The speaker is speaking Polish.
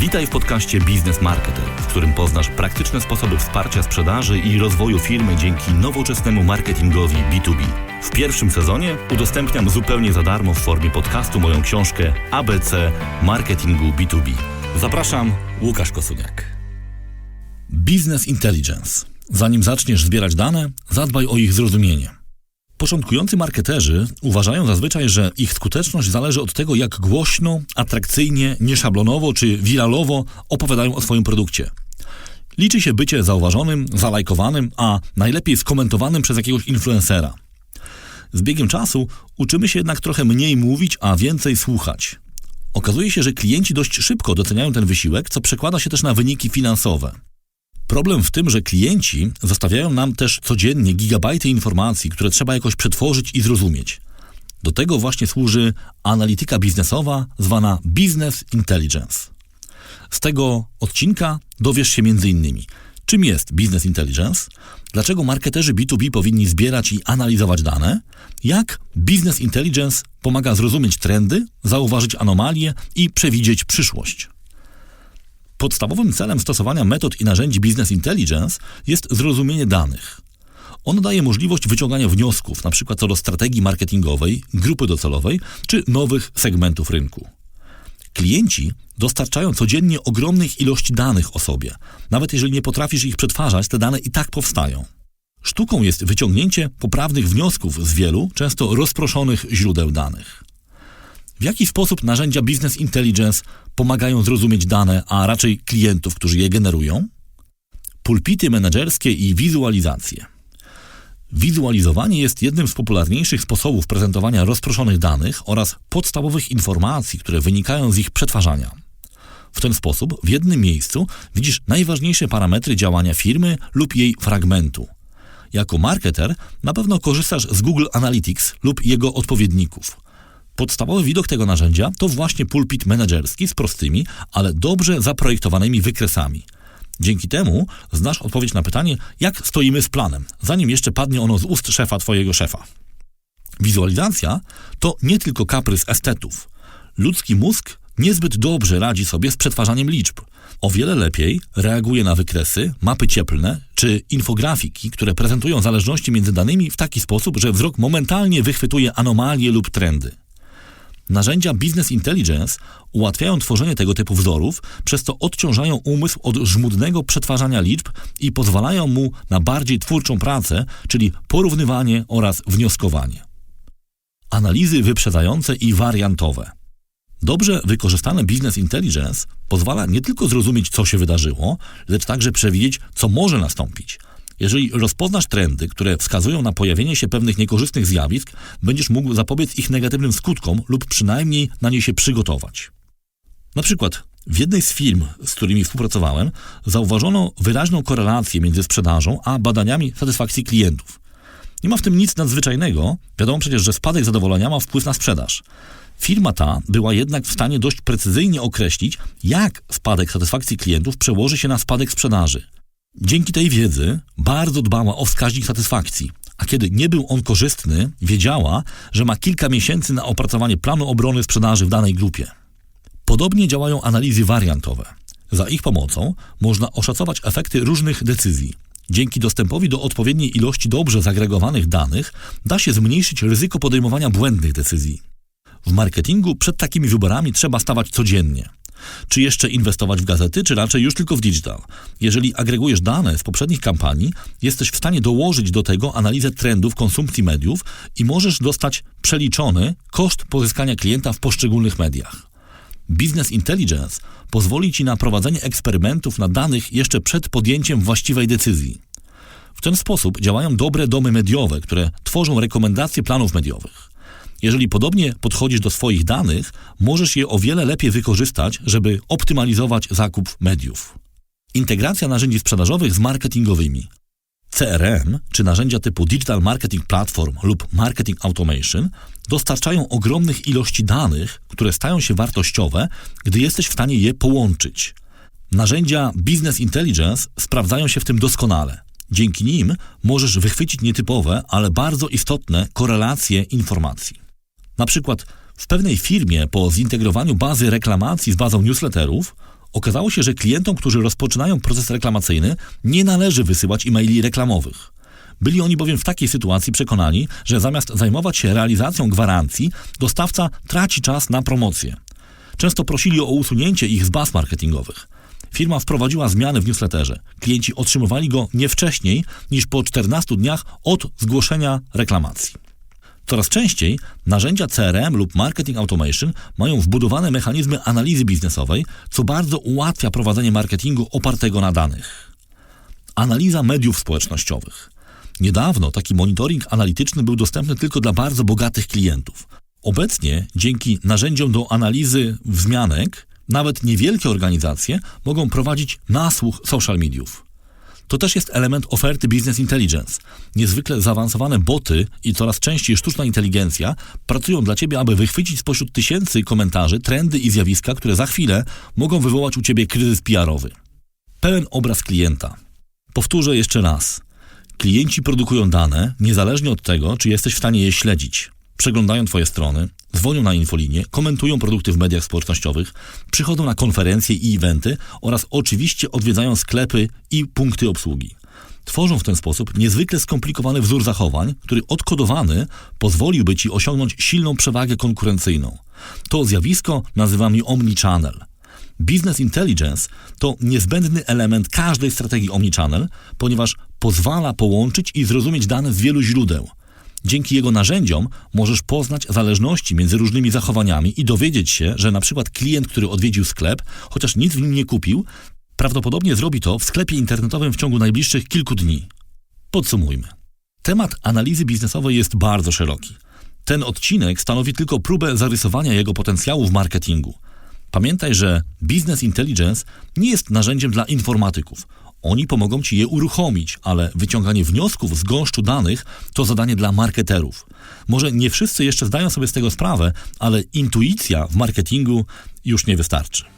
Witaj w podcaście Biznes Marketer, w którym poznasz praktyczne sposoby wsparcia sprzedaży i rozwoju firmy dzięki nowoczesnemu marketingowi B2B. W pierwszym sezonie udostępniam zupełnie za darmo w formie podcastu moją książkę ABC Marketingu B2B. Zapraszam, Łukasz Kosuniak. Business Intelligence. Zanim zaczniesz zbierać dane, zadbaj o ich zrozumienie. Początkujący marketerzy uważają zazwyczaj, że ich skuteczność zależy od tego, jak głośno, atrakcyjnie, nieszablonowo czy wiralowo opowiadają o swoim produkcie. Liczy się bycie zauważonym, zalajkowanym, a najlepiej skomentowanym przez jakiegoś influencera. Z biegiem czasu uczymy się jednak trochę mniej mówić, a więcej słuchać. Okazuje się, że klienci dość szybko doceniają ten wysiłek, co przekłada się też na wyniki finansowe. Problem w tym, że klienci zostawiają nam też codziennie gigabajty informacji, które trzeba jakoś przetworzyć i zrozumieć. Do tego właśnie służy analityka biznesowa zwana Business Intelligence. Z tego odcinka dowiesz się m.in. czym jest Business Intelligence, dlaczego marketerzy B2B powinni zbierać i analizować dane, jak Business Intelligence pomaga zrozumieć trendy, zauważyć anomalie i przewidzieć przyszłość. Podstawowym celem stosowania metod i narzędzi Business Intelligence jest zrozumienie danych. On daje możliwość wyciągania wniosków, np. co do strategii marketingowej, grupy docelowej czy nowych segmentów rynku. Klienci dostarczają codziennie ogromnych ilości danych o sobie. Nawet jeżeli nie potrafisz ich przetwarzać, te dane i tak powstają. Sztuką jest wyciągnięcie poprawnych wniosków z wielu, często rozproszonych źródeł danych. W jaki sposób narzędzia Business Intelligence pomagają zrozumieć dane, a raczej klientów, którzy je generują? Pulpity menedżerskie i wizualizacje. Wizualizowanie jest jednym z popularniejszych sposobów prezentowania rozproszonych danych oraz podstawowych informacji, które wynikają z ich przetwarzania. W ten sposób w jednym miejscu widzisz najważniejsze parametry działania firmy lub jej fragmentu. Jako marketer na pewno korzystasz z Google Analytics lub jego odpowiedników – Podstawowy widok tego narzędzia to właśnie pulpit menedżerski z prostymi, ale dobrze zaprojektowanymi wykresami. Dzięki temu znasz odpowiedź na pytanie, jak stoimy z planem, zanim jeszcze padnie ono z ust szefa twojego szefa. Wizualizacja to nie tylko kaprys estetów. Ludzki mózg niezbyt dobrze radzi sobie z przetwarzaniem liczb. O wiele lepiej reaguje na wykresy, mapy cieplne czy infografiki, które prezentują zależności między danymi w taki sposób, że wzrok momentalnie wychwytuje anomalie lub trendy. Narzędzia Business Intelligence ułatwiają tworzenie tego typu wzorów, przez co odciążają umysł od żmudnego przetwarzania liczb i pozwalają mu na bardziej twórczą pracę, czyli porównywanie oraz wnioskowanie. Analizy wyprzedzające i wariantowe. Dobrze wykorzystane Business Intelligence pozwala nie tylko zrozumieć, co się wydarzyło, lecz także przewidzieć, co może nastąpić – jeżeli rozpoznasz trendy, które wskazują na pojawienie się pewnych niekorzystnych zjawisk, będziesz mógł zapobiec ich negatywnym skutkom lub przynajmniej na nie się przygotować. Na przykład w jednej z firm, z którymi współpracowałem, zauważono wyraźną korelację między sprzedażą a badaniami satysfakcji klientów. Nie ma w tym nic nadzwyczajnego, wiadomo przecież, że spadek zadowolenia ma wpływ na sprzedaż. Firma ta była jednak w stanie dość precyzyjnie określić, jak spadek satysfakcji klientów przełoży się na spadek sprzedaży. Dzięki tej wiedzy bardzo dbała o wskaźnik satysfakcji, a kiedy nie był on korzystny, wiedziała, że ma kilka miesięcy na opracowanie planu obrony sprzedaży w danej grupie. Podobnie działają analizy wariantowe. Za ich pomocą można oszacować efekty różnych decyzji. Dzięki dostępowi do odpowiedniej ilości dobrze zagregowanych danych da się zmniejszyć ryzyko podejmowania błędnych decyzji. W marketingu przed takimi wyborami trzeba stawać codziennie. Czy jeszcze inwestować w gazety, czy raczej już tylko w digital? Jeżeli agregujesz dane z poprzednich kampanii, jesteś w stanie dołożyć do tego analizę trendów konsumpcji mediów i możesz dostać przeliczony koszt pozyskania klienta w poszczególnych mediach. Business Intelligence pozwoli Ci na prowadzenie eksperymentów na danych jeszcze przed podjęciem właściwej decyzji. W ten sposób działają dobre domy mediowe, które tworzą rekomendacje planów mediowych. Jeżeli podobnie podchodzisz do swoich danych, możesz je o wiele lepiej wykorzystać, żeby optymalizować zakup mediów. Integracja narzędzi sprzedażowych z marketingowymi. CRM, czy narzędzia typu Digital Marketing Platform lub Marketing Automation, dostarczają ogromnych ilości danych, które stają się wartościowe, gdy jesteś w stanie je połączyć. Narzędzia Business Intelligence sprawdzają się w tym doskonale. Dzięki nim możesz wychwycić nietypowe, ale bardzo istotne korelacje informacji. Na przykład w pewnej firmie po zintegrowaniu bazy reklamacji z bazą newsletterów Okazało się, że klientom, którzy rozpoczynają proces reklamacyjny, nie należy wysyłać e-maili reklamowych. Byli oni bowiem w takiej sytuacji przekonani, że zamiast zajmować się realizacją gwarancji, dostawca traci czas na promocję. Często prosili o usunięcie ich z baz marketingowych. Firma wprowadziła zmiany w newsletterze. Klienci otrzymywali go nie wcześniej niż po 14 dniach od zgłoszenia reklamacji. Coraz częściej narzędzia CRM lub marketing automation mają wbudowane mechanizmy analizy biznesowej, co bardzo ułatwia prowadzenie marketingu opartego na danych. Analiza mediów społecznościowych. Niedawno taki monitoring analityczny był dostępny tylko dla bardzo bogatych klientów. Obecnie, dzięki narzędziom do analizy wzmianek, nawet niewielkie organizacje mogą prowadzić nasłuch social mediów. To też jest element oferty Business Intelligence. Niezwykle zaawansowane boty i coraz częściej sztuczna inteligencja pracują dla Ciebie, aby wychwycić spośród tysięcy komentarzy trendy i zjawiska, które za chwilę mogą wywołać u Ciebie kryzys PR-owy. Pełen obraz klienta. Powtórzę jeszcze raz. Klienci produkują dane niezależnie od tego, czy jesteś w stanie je śledzić. Przeglądają Twoje strony, dzwonią na infolinię, komentują produkty w mediach społecznościowych, przychodzą na konferencje i eventy oraz oczywiście odwiedzają sklepy i punkty obsługi. Tworzą w ten sposób niezwykle skomplikowany wzór zachowań, który odkodowany pozwoliłby Ci osiągnąć silną przewagę konkurencyjną. To zjawisko nazywamy omnichannel. Business Intelligence to niezbędny element każdej strategii omnichannel, ponieważ pozwala połączyć i zrozumieć dane z wielu źródeł. Dzięki jego narzędziom możesz poznać zależności między różnymi zachowaniami i dowiedzieć się, że na przykład klient, który odwiedził sklep, chociaż nic w nim nie kupił, prawdopodobnie zrobi to w sklepie internetowym w ciągu najbliższych kilku dni. Podsumujmy. Temat analizy biznesowej jest bardzo szeroki. Ten odcinek stanowi tylko próbę zarysowania jego potencjału w marketingu. Pamiętaj, że Business Intelligence nie jest narzędziem dla informatyków. Oni pomogą Ci je uruchomić, ale wyciąganie wniosków z gąszczu danych to zadanie dla marketerów. Może nie wszyscy jeszcze zdają sobie z tego sprawę, ale intuicja w marketingu już nie wystarczy.